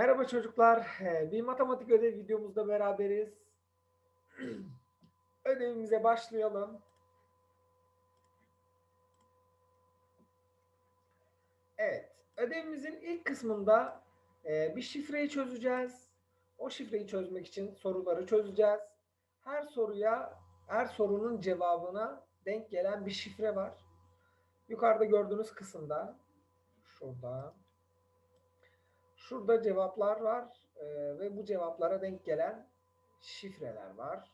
Merhaba çocuklar. Ee, Bir matematik ödev videomuzda beraberiz. Ödevimize başlayalım. Evet. Ödevimizin ilk kısmında e, bir şifreyi çözeceğiz. O şifreyi çözmek için soruları çözeceğiz. Her soruya, her sorunun cevabına denk gelen bir şifre var. Yukarıda gördüğünüz kısımda, şurada, Şurada cevaplar var e, ve bu cevaplara denk gelen şifreler var.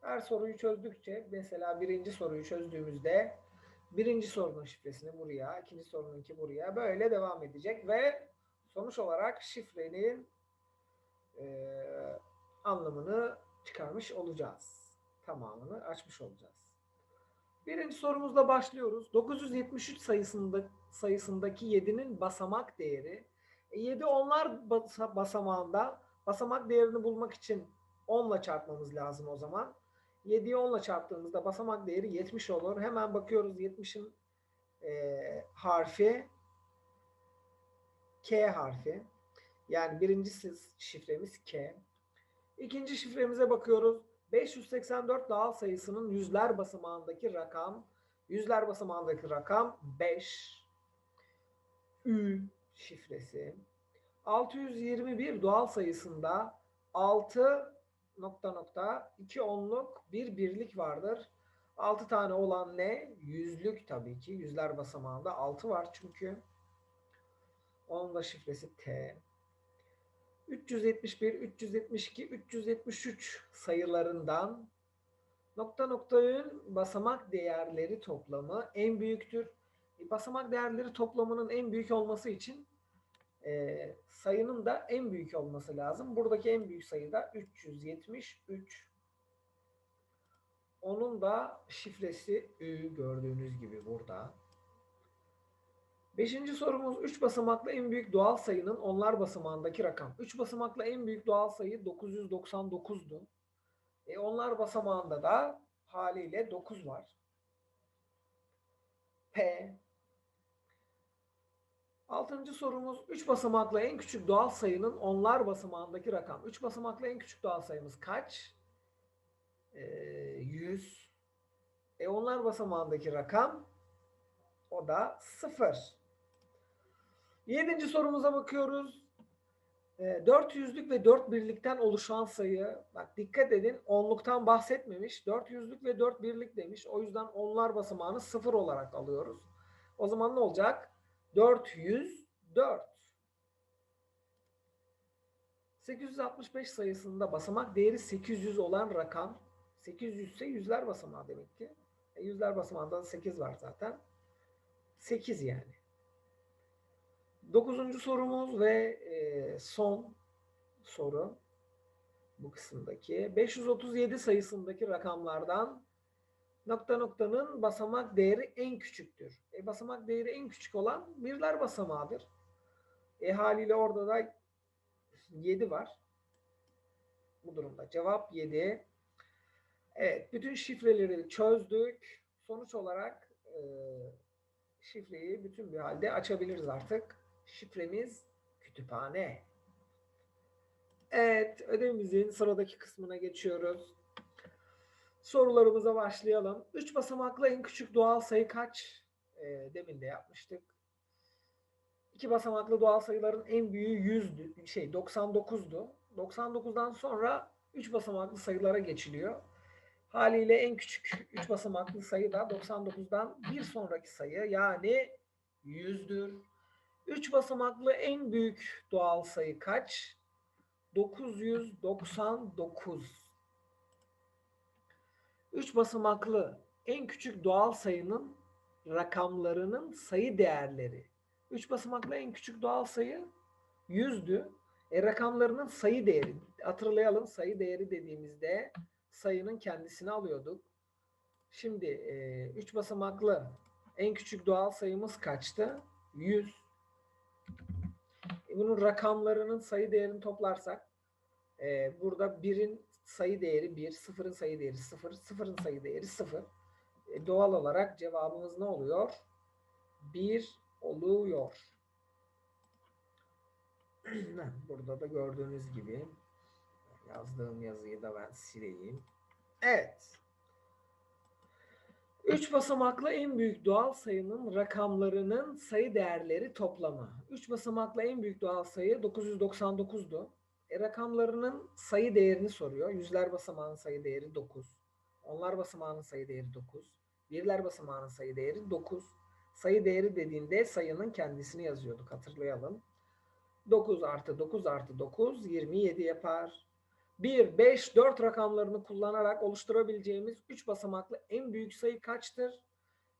Her soruyu çözdükçe mesela birinci soruyu çözdüğümüzde birinci sorunun şifresini buraya, ikinci sorununki buraya böyle devam edecek ve sonuç olarak şifrenin e, anlamını çıkarmış olacağız. Tamamını açmış olacağız. Birinci sorumuzla başlıyoruz. 973 sayısında, sayısındaki 7'nin basamak değeri 7 onlar basa- basamağında basamak değerini bulmak için 10 ile çarpmamız lazım o zaman. 7'yi 10 ile çarptığımızda basamak değeri 70 olur. Hemen bakıyoruz 70'in e, harfi K harfi. Yani birinci şifremiz K. İkinci şifremize bakıyoruz. 584 doğal sayısının yüzler basamağındaki rakam. Yüzler basamağındaki rakam 5. Ü şifresi. 621 doğal sayısında 6 nokta nokta 2 onluk bir birlik vardır. 6 tane olan ne? Yüzlük tabii ki. Yüzler basamağında 6 var çünkü. Onun da şifresi T. 371, 372, 373 sayılarından nokta noktanın basamak değerleri toplamı en büyüktür. E, basamak değerleri toplamının en büyük olması için e, sayının da en büyük olması lazım. Buradaki en büyük sayı da 373. Onun da şifresi Ü gördüğünüz gibi burada. Beşinci sorumuz 3 basamaklı en büyük doğal sayının onlar basamağındaki rakam. 3 basamaklı en büyük doğal sayı 999'du. E onlar basamağında da haliyle 9 var. P Altıncı sorumuz 3 basamaklı en küçük doğal sayının onlar basamağındaki rakam. 3 basamaklı en küçük doğal sayımız kaç? Ee, 100. E onlar basamağındaki rakam o da 0. Yedinci sorumuza bakıyoruz. E, 400'lük ve 4 birlikten oluşan sayı. Bak dikkat edin onluktan bahsetmemiş. 400'lük ve 4 birlik demiş. O yüzden onlar basamağını 0 olarak alıyoruz. O zaman ne olacak? 404. 865 sayısında basamak değeri 800 olan rakam 800 ise yüzler basamağı demek ki. E, yüzler basamağında da 8 var zaten. 8 yani. Dokuzuncu sorumuz ve e, son soru bu kısımdaki 537 sayısındaki rakamlardan nokta noktanın basamak değeri en küçüktür. E, basamak değeri en küçük olan birler basamağıdır. E haliyle orada da 7 var. Bu durumda cevap 7. Evet, bütün şifreleri çözdük. Sonuç olarak e, şifreyi bütün bir halde açabiliriz artık. Şifremiz kütüphane. Evet, ödevimizin sıradaki kısmına geçiyoruz. Sorularımıza başlayalım. 3 basamaklı en küçük doğal sayı kaç? E, demin de yapmıştık. 2 basamaklı doğal sayıların en büyüğü 100'dü. Şey 99'du. 99'dan sonra 3 basamaklı sayılara geçiliyor. Haliyle en küçük 3 basamaklı sayı da 99'dan bir sonraki sayı yani 100'dür. 3 basamaklı en büyük doğal sayı kaç? 999. 3 basamaklı en küçük doğal sayının rakamlarının sayı değerleri. 3 basamaklı en küçük doğal sayı 100'dü. E, rakamlarının sayı değeri. Hatırlayalım sayı değeri dediğimizde sayının kendisini alıyorduk. Şimdi 3 e, basamaklı en küçük doğal sayımız kaçtı? 100. E, bunun rakamlarının sayı değerini toplarsak e, burada 1'in sayı değeri 1, 0'ın sayı değeri 0, 0'ın sayı değeri 0. E, doğal olarak cevabımız ne oluyor? 1 oluyor. Burada da gördüğünüz gibi yazdığım yazıyı da ben sileyim. Evet. 3 basamaklı en büyük doğal sayının rakamlarının sayı değerleri toplamı. 3 basamaklı en büyük doğal sayı 999'du. Rakamlarının sayı değerini soruyor. Yüzler basamağının sayı değeri 9. Onlar basamağının sayı değeri 9. Birler basamağının sayı değeri 9. Sayı değeri dediğinde sayının kendisini yazıyorduk hatırlayalım. 9 artı 9 artı 9 27 yapar. 1, 5, 4 rakamlarını kullanarak oluşturabileceğimiz 3 basamaklı en büyük sayı kaçtır?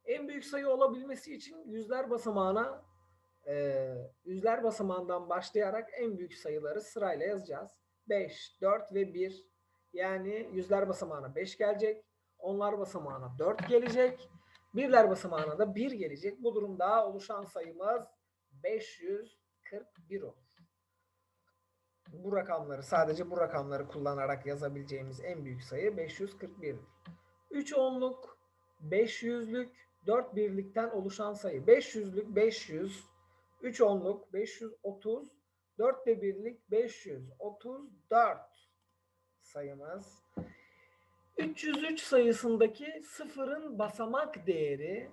En büyük sayı olabilmesi için yüzler basamağına e, yüzler basamağından başlayarak en büyük sayıları sırayla yazacağız. 5, 4 ve 1 yani yüzler basamağına 5 gelecek. Onlar basamağına 4 gelecek. Birler basamağına da 1 gelecek. Bu durumda oluşan sayımız 541 olur bu rakamları sadece bu rakamları kullanarak yazabileceğimiz en büyük sayı 541'dir. 3 onluk, 500'lük, 4 birlikten oluşan sayı. 500'lük 500, 3 onluk 530, 4 de birlik 534 sayımız. 303 sayısındaki sıfırın basamak değeri,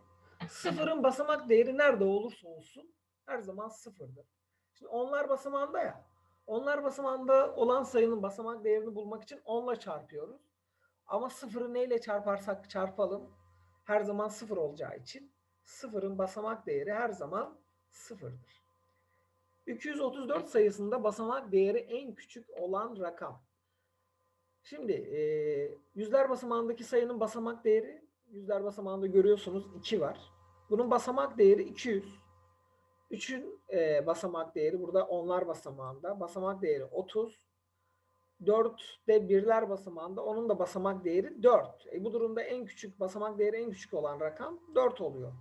sıfırın basamak değeri nerede olursa olsun her zaman sıfırdır. Şimdi onlar basamağında ya, onlar basamağında olan sayının basamak değerini bulmak için 10 ile çarpıyoruz. Ama sıfırı neyle çarparsak çarpalım her zaman sıfır olacağı için sıfırın basamak değeri her zaman sıfırdır. 234 sayısında basamak değeri en küçük olan rakam. Şimdi e, yüzler basamağındaki sayının basamak değeri yüzler basamağında görüyorsunuz 2 var. Bunun basamak değeri 200. 3'ün e, basamak değeri burada onlar basamağında. Basamak değeri 30. 4 de birler basamağında onun da basamak değeri 4. E, bu durumda en küçük basamak değeri en küçük olan rakam 4 oluyor.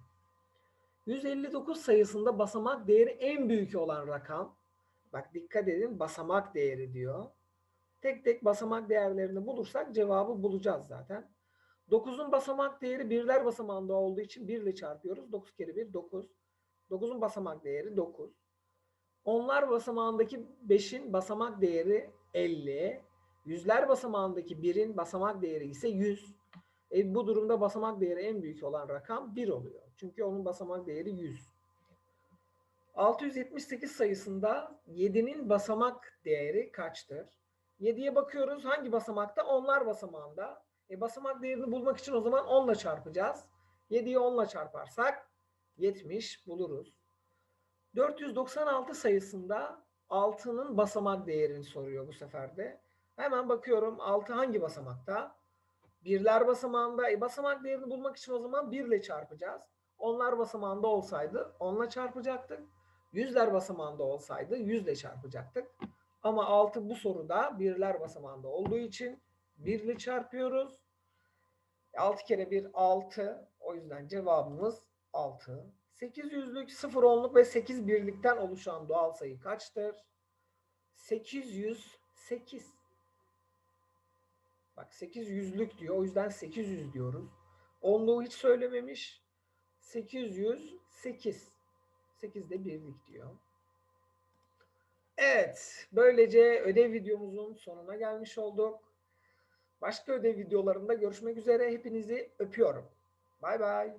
159 sayısında basamak değeri en büyük olan rakam. Bak dikkat edin basamak değeri diyor. Tek tek basamak değerlerini bulursak cevabı bulacağız zaten. 9'un basamak değeri birler basamağında olduğu için 1 ile çarpıyoruz. 9 kere 1 9. 9'un basamak değeri 9. Onlar basamağındaki 5'in basamak değeri 50. Yüzler basamağındaki 1'in basamak değeri ise 100. E, bu durumda basamak değeri en büyük olan rakam 1 oluyor. Çünkü onun basamak değeri 100. 678 sayısında 7'nin basamak değeri kaçtır? 7'ye bakıyoruz. Hangi basamakta? Onlar basamağında. E, basamak değerini bulmak için o zaman 10 ile çarpacağız. 7'yi 10 ile çarparsak 70 buluruz. 496 sayısında 6'nın basamak değerini soruyor bu sefer de. Hemen bakıyorum 6 hangi basamakta? Birler basamağında. E, basamak değerini bulmak için o zaman 1 ile çarpacağız. Onlar basamağında olsaydı 10 ile çarpacaktık. Yüzler basamağında olsaydı 100 ile çarpacaktık. Ama 6 bu soruda birler basamağında olduğu için 1 ile çarpıyoruz. 6 kere 1 6. O yüzden cevabımız 6. 800'lük, 0 onluk ve 8 birlikten oluşan doğal sayı kaçtır? 808. Bak 800'lük diyor. O yüzden 800 diyoruz. Onluğu hiç söylememiş. 808. 8 de birlik diyor. Evet. Böylece ödev videomuzun sonuna gelmiş olduk. Başka ödev videolarında görüşmek üzere. Hepinizi öpüyorum. Bay bay.